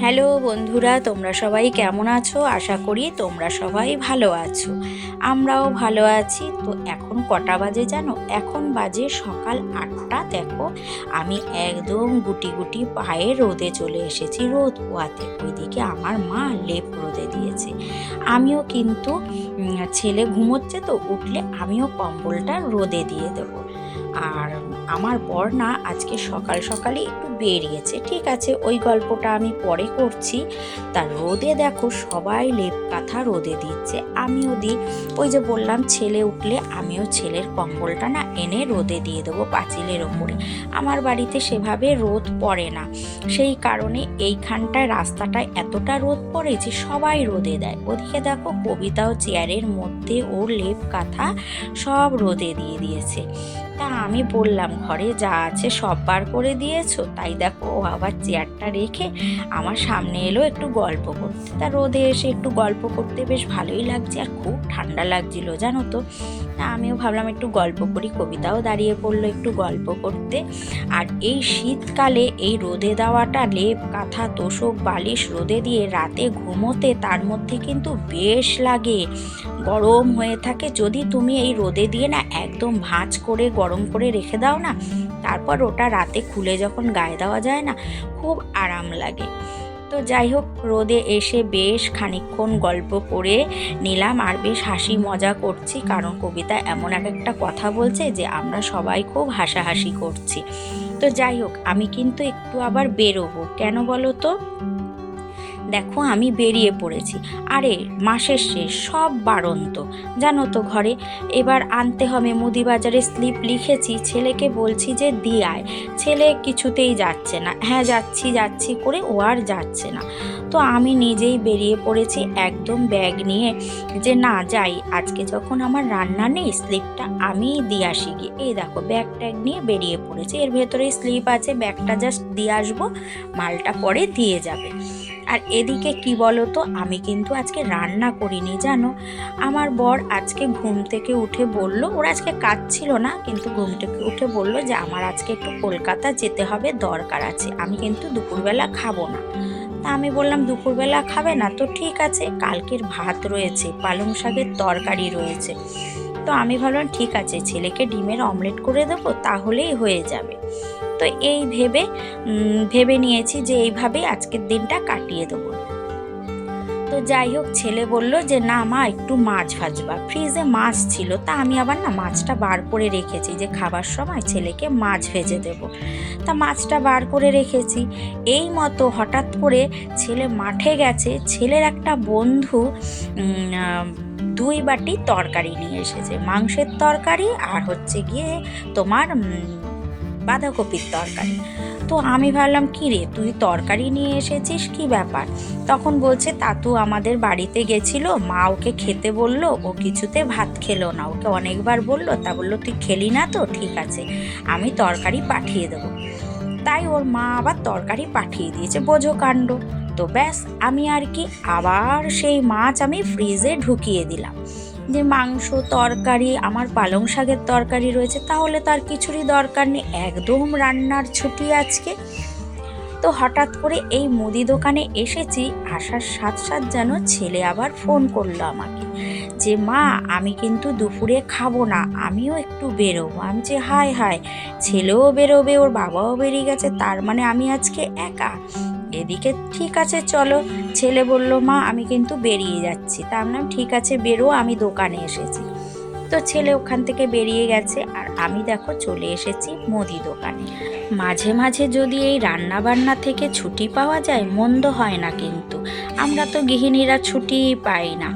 Hello বন্ধুরা, তোমরা সবাই কেমন আছো? আশা করি তোমরা সবাই ভালো আছো। আমরাও ভালো আছি। তো এখন কটা বাজে জানো? এখন বাজে সকাল আটটা, দেখো। আমি একদম গুটি গুটি পায়ে রোদে চলে এসেছি। রোদ পোয়াতে। ওইদিকে আমার মা লেপ রোদে দিয়েছে। আমিও কিন্তু ছেলে ঘুমোচ্ছে তো, উঠলে আমিও কম্বলটা রোদে দিয়ে দেবো। আর আমার বর না আজকে সকাল সকালে একটু বেরিয়েছে, ঠিক আছে? ওই গল্পটা আমি পরে করছি। তা রোদে দেখো সবাই লেপ কাঁথা রোদে দিচ্ছে, আমিও দিই। ওই যে বললাম, ছেলে উঠলে আমিও ছেলের কম্বলটা না এনে রোদে দিয়ে দেবো পাঁচিলের ওপরে। আমার বাড়িতে সেভাবে রোদ পড়ে না। সেই কারণে এইখানটায় রাস্তাটায় এতটা রোদ পড়ে যে সবাই রোদে দেয়। ওদিকে দেখো কবিতাও চেয়ারের মধ্যে ওর লেপ কাঁথা সব রোদে দিয়ে দিয়েছে। তা আমি বললাম, ঘরে যা আছে সব বার করে দিয়েছ? তাই দেখো ও আবার চেয়ারটা রেখে আমার সামনে এলো একটু গল্প করতে। তা রোদে এসে একটু গল্প করতে বেশ ভালোই লাগছে আর খুব ঠান্ডা লাগছিল, জানো তো। তা আমিও ভাবলাম একটু গল্প করি। কবিতাও দাঁড়িয়ে পড়ল একটু গল্প করতে। আর এই শীতকালে এই রোদে দেওয়াটা লেপ, কাঁথা, তোষক, বালিশ রোদে দিয়ে রাতে ঘুমোতে তার মধ্যে কিন্তু বেশ লাগে। গরম হয়ে থাকে, যদি তুমি এই রোদে দিয়ে না একদম ভাঁজ করে, গরম করে রেখে দাও না, তারপর ওটা রাতে খুলে যখন গায়ে দেওয়া যায় না, খুব আরাম লাগে। তো যাই হোক, রোদে এসে বেশ খানিকক্ষণ গল্প করে নিলাম আর বেশ হাসি মজা করছি, কারণ কবিতা এমন এক একটা কথা বলছে যে আমরা সবাই খুব হাসাহাসি করছি। তো যাই হোক, আমি কিন্তু একটু আবার বেরোবো, কেন বলো তো? দেখো আমি বেরিয়ে পড়েছি। আরে, মাসের শেষ, সব বাড়ন্ত। জানো তো ঘরে, এবার আনতে হবে মুদি বাজারে স্লিপ লিখেছি, ছেলেকে বলছি যে দিয়ে আয়। ছেলে কিছুতেই যাচ্ছে না। হ্যাঁ যাচ্ছি যাচ্ছি করে ও আর যাচ্ছে না। তো আমি নিজেই বেরিয়ে পড়েছি একদম ব্যাগ নিয়ে যে না, যাই, আজকে যখন আমার রান্না নেই, স্লিপটা আমিই দিয়ে আসি গিয়ে। এই দেখো, ব্যাগ ট্যাগ নিয়ে বেরিয়ে পড়েছি। এর ভেতরে স্লিপ আছে, ব্যাগটা জাস্ট দিয়ে আসব, মালটা পরে দিয়ে যাবে। আর এদিকে কি বলো তো আমি কিন্তু আজকে রান্না করিনি, জানো? আমার বর আজকে ঘুম থেকে উঠে বলল, ওর আজকে কাজ ছিল না, কিন্তু ঘুম থেকে উঠে বলল যে আমার আজকে একটু কলকাতা যেতে হবে, দরকার আছে, আমি কিন্তু দুপুরবেলা খাব না। তা আমি বললাম, দুপুরবেলা খাবে না তো ঠিক আছে, কালকের ভাত রয়েছে, পালং শাকের তরকারি রয়েছে। তো আমি ভাবলাম, ঠিক আছে, ছেলেকে ডিমের অমলেট করে দেবো, তাহলেই হয়ে যাবে। তো এই ভেবে ভেবে নিয়েছি যে এইভাবেই আজকের দিনটা কাটিয়ে দেবো। তো যাই হোক, ছেলে বলল যে, না মা, একটু মাছ ভাজবা। ফ্রিজে মাছ ছিল, তা আমি আবার না মাছটা বার করে রেখেছি যে খাবার সময় ছেলেকে মাছ ভেজে দেব। তা মাছটা বার করে রেখেছি। এই মতো হঠাৎ করে ছেলে মাঠে গেছে। ছেলের একটা বন্ধু দুই বাটি তরকারি নিয়ে এসেছে। মাংসের তরকারি আর হচ্ছে গিয়ে তোমার বাঁধাকপির তরকারি। তো আমি ভাবলাম, কি রে, তুই তরকারি নিয়ে এসেছিস? কি ব্যাপার? তখন বলছে, তাতু আমাদের বাড়িতে গেছিল, মা ওকে খেতে বলল, ও কিছুতে ভাত খেলো না। ওকে অনেকবার বলল, তা বলল, তুই খেলি না তো, ঠিক আছে, আমি তরকারি পাঠিয়ে দেবো। তাই ওর মা আবার তরকারি পাঠিয়ে দিয়েছে, বোঝো কাণ্ড। তো ব্যাস, আমি আর কি আবার সেই মাছ আমি ফ্রিজে ঢুকিয়ে দিলাম। যে মাংস, তরকারি, আমার পালং শাকের তরকারি রয়েছে, তাহলে তো আর কিছুরই দরকার নেই। একদম রান্নার ছুটি আজকে। তো হঠাৎ করে এই মুদি দোকানে এসেছি, আসার সাথ সাথ যেন ছেলে আবার ফোন করল আমাকে যে, মা, আমি কিন্তু দুপুরে খাব না, আমিও একটু বেরোবো। আমি যে, হায় হায়, ছেলেও বেরোবে, ওর বাবাও বেরিয়ে গেছে, তার মানে আমি আজকে একা। এদিকে ঠিক আছে চলো। ছেলে বলল মা আমি কিন্তু বেরিয়ে যাচ্ছি। তা বললাম, ঠিক আছে বেরো আমি দোকানে এসেছি। তো ছেলে ওখান থেকে বেরিয়ে গেছে। আর আমি দেখো চলে এসেছি মুদি দোকানে। মাঝে মাঝে যদি এই রান্না বান্না থেকে ছুটি পাওয়া যায় মন্দ হয় না কিন্তু। আমরা তো গৃহিণীরা ছুটিই পাই না।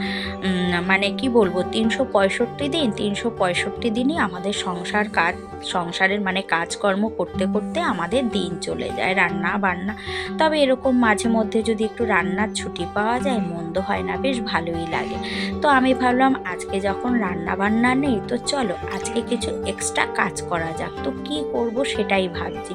মানে কি বলব, তিনশো পঁয়ষট্টি দিন, তিনশো পঁয়ষট্টি দিনই আমাদের সংসার কাজ, সংসারের মানে কাজকর্ম করতে করতে আমাদের দিন চলে যায়, রান্না বান্না। তবে এরকম মাঝে মধ্যে যদি একটু রান্নার ছুটি পাওয়া যায়, মন্দ হয় না, বেশ ভালোই লাগে। তো আমি ভাবলাম, আজকে যখন রান্না বান্না নেই, তো চলো আজকে কিছু এক্সট্রা কাজ করা যাক। তো কি করব সেটাই ভাবছি।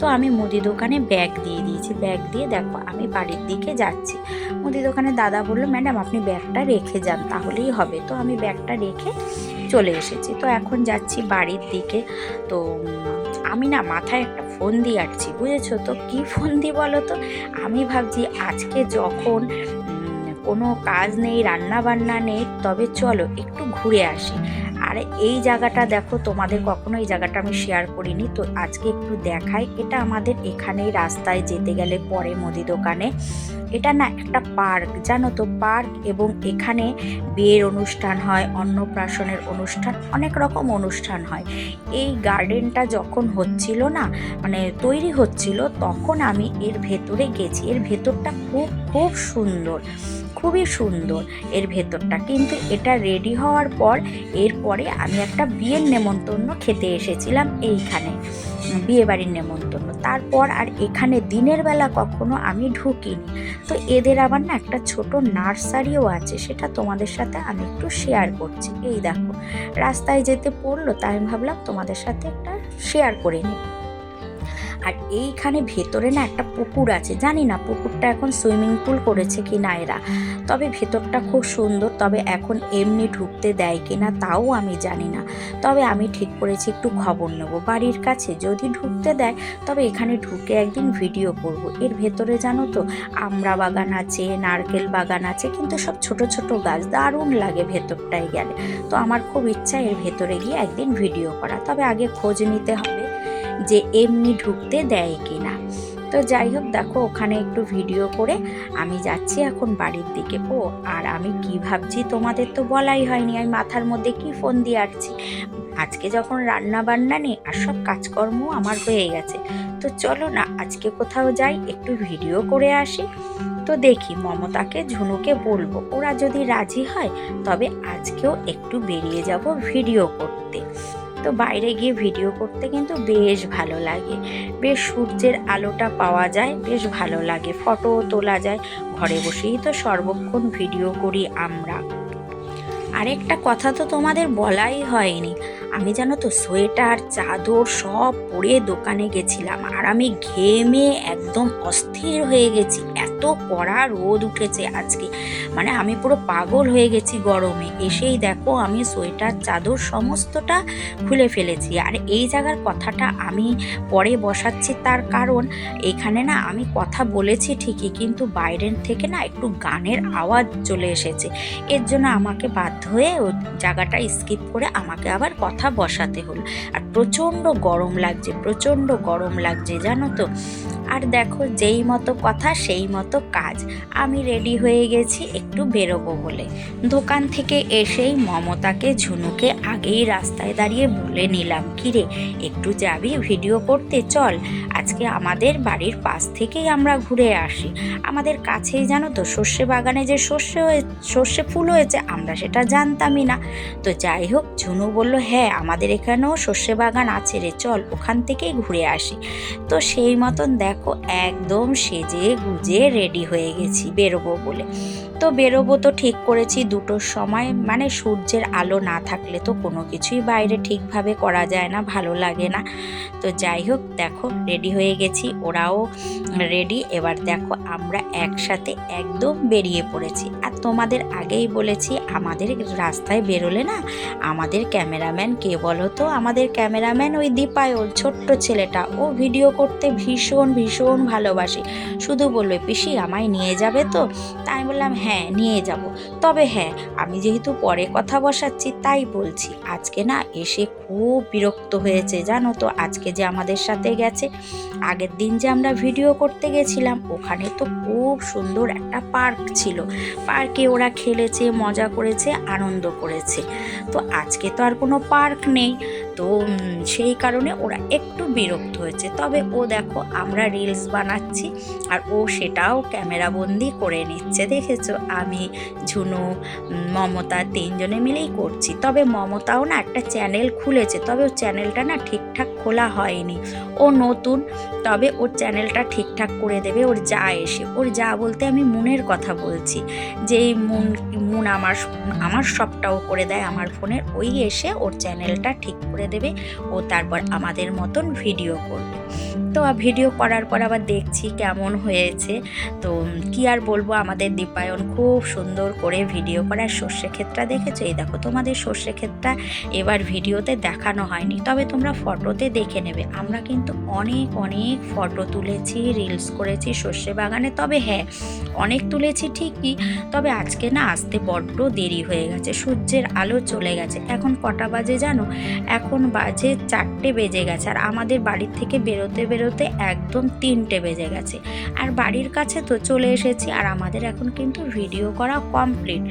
তো আমি মুদি দোকানে ব্যাগ দিয়ে দিয়েছি। ব্যাগ দিয়ে দেখো, আমি বাড়ির দিকে যাচ্ছি। মুদি দোকানে দাদা বলল ম্যাডাম আপনি ব্যাগটা রেখে যান, তাহলেই হবে। তো আমি ব্যাগটা রেখে চলে এসেছি। তো এখন যাচ্ছি বাড়ির দিকে। তো আমি না মাথায় একটা ফোন দিয়ে আঁটছি, বুঝেছ? তো কী ফন্দি বলো তো? আমি ভাবছি আজকে যখন কোনো কাজ নেই রান্না বান্না নেই, তবে চলো একটু ঘুরে আসি। আর এই জায়গাটা দেখো, তোমাদের কখনো এই জায়গাটা আমি শেয়ার করিনি। তো আজকে একটু দেখাই, এটা আমাদের এখানেই রাস্তায় যেতে গেলে পরে মুদি দোকানে। এটা না একটা পার্ক, জানো তো, পার্ক এবং এখানে বিয়ের অনুষ্ঠান হয়, অন্নপ্রাশনের অনুষ্ঠান, অনেক রকম অনুষ্ঠান হয়। এই গার্ডেনটা যখন হচ্ছিল না মানে তৈরি হচ্ছিল, তখন আমি এর ভেতরে গেছি। এর ভেতরটা খুব খুব সুন্দর। খুবই সুন্দর। এর ভেতরটা কিন্তু এটা রেডি হওয়ার পর এরপরে আমি একটা বিয়ের নেমন্তন্ন খেতে এসেছিলাম এইখানে বিয়েবাড়ির নেমন্তন্ন। তারপর আর এখানে দিনের বেলা কখনো আমি ঢুকিনি। তো এদের আবার না একটা ছোট নার্সারিও আছে, সেটা তোমাদের সাথে আমি একটু শেয়ার করছি। এই দেখো, রাস্তায় যেতে পড়ল তাই আমি ভাবলাম তোমাদের সাথে একটা শেয়ার করে নিই। আর এইখানে ভেতরে না একটা পুকুর আছে। জানি না পুকুরটা এখন সুইমিং পুল করেছে কি না এরা। তবে ভেতরটা খুব সুন্দর, তবে এখন এমনি ঢুকতে দেয় কি না তাও আমি জানি না। তবে আমি ঠিক করেছি একটু খবর নেব। বাড়ির কাছে যদি ঢুকতে দেয়, তবে এখানে ঢুকে একদিন ভিডিও করব। এর ভেতরে জানো তো, আমড়া বাগান আছে, নারকেল বাগান আছে, কিন্তু সব ছোট ছোট গাছ, দারুণ লাগে ভেতরটায় গেলে। তো আমার খুব ইচ্ছা এর ভেতরে গিয়ে একদিন ভিডিও করা। তবে আগে খোঁজ নিতে হবে। যে এমনি ঢুকতে দেয় কি না তো যাই হোক দেখো, ওখানে একটু ভিডিও করে আমি যাচ্ছি এখন বাড়ির দিকে। ও, আর আমি কি ভাবছি তোমাদের তো বলাই হয়নি, আমি মাথার মধ্যে কি ফোন দিয়ে আটছি। আজকে যখন রান্না বান্না নেই, আর সব কাজকর্ম আমার হয়ে গেছে। তো চলো না, আজকে কোথাও যাই, একটু ভিডিও করে আসি। তো দেখি, মমতাকে, ঝুনুকে বলব, ওরা যদি রাজি হয়, তবে আজকেও একটু বেরিয়ে যাব ভিডিও করতে। তো বাইরে গিয়ে ভিডিও করতে কিন্তু বেশ ভালো লাগে। বেশ সূর্যের আলোটা পাওয়া যায়, বেশ ভালো লাগে। ফটো তোলা যায়, ঘরে বসেই তো সর্বক্ষণ ভিডিও করি আমরা। আরেকটা কথা তো তোমাদের বলাই হয়নি। আমি জানো তো সোয়েটার, চাদর সব পরে দোকানে গেছিলাম আর আমি ঘেমে একদম অস্থির হয়ে গেছি। এত কড়া রোদ উঠেছে আজকে। মানে আমি পুরো পাগল হয়ে গেছি গরমে। এসেই দেখো আমি সোয়েটার, চাদর সমস্তটা খুলে ফেলেছি। আর এই জায়গার কথাটা আমি পরে বসাচ্ছি তার কারণ, এখানে না আমি কথা বলেছি ঠিকই, কিন্তু বাইরের থেকে না একটু গানের আওয়াজ চলে এসেছে। এর জন্য আমাকে বাধ্য হয়ে ওই জায়গাটা স্কিপ করে আমাকে আবার কথা বসাতে হলো। আর প্রচণ্ড গরম লাগছে, প্রচণ্ড গরম লাগছে, জানো তো? আর দেখো যেই মতো কথা, সেই মতো কাজ। আমি রেডি হয়ে গেছি, একটু বেরোবো বলে। দোকান থেকে এসেই মমতাকে, ঝুনুকে আগেই রাস্তায় দাঁড়িয়ে বলে নিলাম, কিরে, একটু যাবি ভিডিও করতে? চল, আজকে আমাদের বাড়ির পাশ থেকেই আমরা ঘুরে আসি। আমাদের কাছেই জানো তো, সর্ষে বাগানে যে সর্ষে সর্ষে ফুল হয়েছে, আমরা সেটা জানতামই না। তো যাই হোক, ঝুনু বলল হ্যাঁ আমাদের এখানেও সর্ষে বাগান আছে রে, চল, ওখান থেকেই ঘুরে আসি। তো সেই মতন দেখো একদম সেজে গুজে রেডি হয়ে গেছি বেরোবো বলে। তো বেরোবো তো ঠিক করেছি দুটোর সময়। মানে সূর্যের আলো না থাকলে তো কোনো কিছুই বাইরে ঠিকভাবে করা যায় না, ভালো লাগে না। তো যাই হোক, দেখো রেডি হয়ে গেছি, ওরাও রেডি এবার দেখো, আমরা একসাথে একদম বেরিয়ে পড়েছি। আর তোমাদের আগেই বলেছি, আমাদের রাস্তায় বেরোলে না, আমাদের ক্যামেরাম্যান, কে বলো তো? আমাদের ক্যামেরাম্যান ওই দীপায়ন ছোট্ট ছেলেটা। ও ভিডিও করতে ভীষণ ভীষণ ভালোবাসে। শুধু বলবে, পিসি, আমায় নিয়ে যাবে তো? তাই বললাম হ্যাঁ নিয়ে যাব। তবে হ্যাঁ আমি যেহেতু পরে কথা বসাচ্ছি, তাই বলছি, আজকে না এসে খুব বিরক্ত হয়েছে, জানো তো? আজকে যে আমাদের সাথে গেছে, আগের দিন যে আমরা ভিডিও করতে গেছিলাম, ওখানে তো খুব সুন্দর একটা পার্ক ছিল। পার্কে ওরা খেলেছে, মজা করেছে, আনন্দ করেছে। তো আজকে তো আর কোনো পার্ক নেই। তো সেই কারণে ওরা একটু বিরক্ত হয়েছে। তবে ও দেখো, আমরা রিলস বানাচ্ছি আর ও সেটাও ক্যামেরাবন্দি করে নিচ্ছে। দেখেছ? আমি, ঝুনু মমতা তিনজনে মিলেই করছি। তবে মমতাও না একটা চ্যানেল খুলেছে। তবে ওর চ্যানেলটা না ঠিকঠাক খোলা হয়নি। ও নতুন, তবে ওর চ্যানেলটা ঠিকঠাক করে দেবে। ওর যা এসে, ওর যা বলতে আমি মুনের কথা বলছি। যেই মুন মুন আমার আমার সবটাও করে দেয় আমার ফোনের ওই এসে ওর চ্যানেলটা ঠিক করে দেবে ও তারপর আমাদের মতন ভিডিও করবে। তো ভিডিও করার পর আবার দেখছি কেমন হয়েছে। তো কি আর বলব, আমাদের দীপায়ন খুব সুন্দর করে ভিডিও করার সর্ষে ক্ষেতটা দেখেছ? এই দেখো, তোমাদের সর্ষে ক্ষেতটা এবার ভিডিওতে দেখানো হয়নি। তবে তোমরা ফটোতে দেখে নেবে। আমরা কিন্তু অনেক অনেক ফটো তুলেছি রিলস করেছি সর্ষে বাগানে। তবে হ্যাঁ অনেক তুলেছি ঠিকই। তবে আজকে না আসতে বড্ড দেরি হয়ে গেছে। সূর্যের আলো চলে গেছে। এখন কটা বাজে জানো? এখন বাজে চারটে বেজে গেছে। আর আমাদের বাড়ির থেকে বেরোতে বেরোতে একদম তিনটে বেজে গেছে। আর বাড়ির কাছে তো চলে এসেছি, আর আমাদের এখন কিন্তু ভিডিও করা কমপ্লিট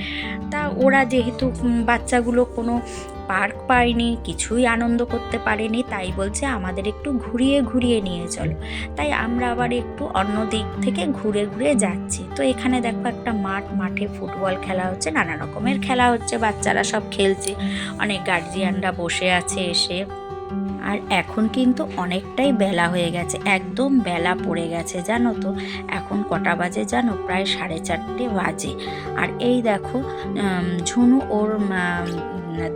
তা ওরা যেহেতু বাচ্চাগুলো কোনো পার্ক পায়নি, কিছুই আনন্দ করতে পারেনি, তাই বলছে আমাদের একটু ঘুরিয়ে ঘুরিয়ে নিয়ে চলো। তাই আমরা আবার একটু অন্য দিক থেকে ঘুরে ঘুরে যাচ্ছি। তো এখানে দেখো একটা মাঠ, মাঠে ফুটবল খেলা হচ্ছে, নানা রকমের খেলা হচ্ছে, বাচ্চারা সব খেলছে। অনেক গার্জিয়ানরা বসে আছে এসে। আর এখন কিন্তু অনেকটাই বেলা হয়ে গেছে, একদম বেলা পড়ে গেছে, জানো তো? এখন কটা বাজে জানো? প্রায় সাড়ে চারটে বাজে। আর এই দেখো ঝুনু ওর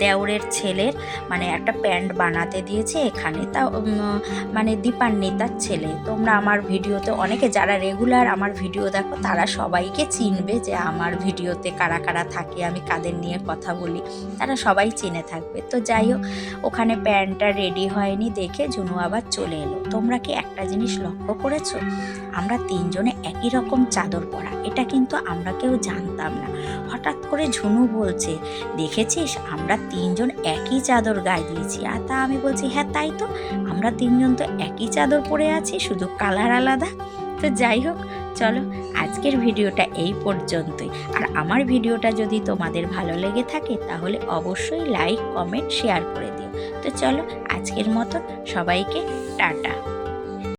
দেওরের ছেলের মানে একটা প্যান্ট বানাতে দিয়েছে এখানে। তা মানে দীপান্বিতার ছেলে। তোমরা আমার ভিডিওতে অনেকে যারা রেগুলার আমার ভিডিও দেখো, তারা সবাইকে চিনবে যে আমার ভিডিওতে কারা কারা থাকে, আমি কাদের নিয়ে কথা বলি, তারা সবাই চিনে থাকবে। তো যাই হোক, ওখানে প্যান্টটা রেডি হয়নি দেখে ঝুনু আবার চলে এলো। তোমরা কি একটা জিনিস লক্ষ্য করেছ? আমরা তিনজনে একই রকম চাদর পরা। এটা কিন্তু আমরা কেউ জানতাম না। হঠাৎ করে ঝুনু বলছে, দেখেছিস? আমরা তিনজন একই চাদর গায়ে দিয়েছি। আর তা আমি বলছি হ্যাঁ তাই তো। আমরা তিনজন তো একই চাদর পরে আছি, শুধু কালার আলাদা। তো যাই হোক, চলো আজকের ভিডিওটা এই পর্যন্তই। আর আমার ভিডিওটা যদি তোমাদের ভালো লেগে থাকে, তাহলে অবশ্যই লাইক, কমেন্ট, শেয়ার করে দিও। তো চলো আজকের মতো সবাইকে টাটা।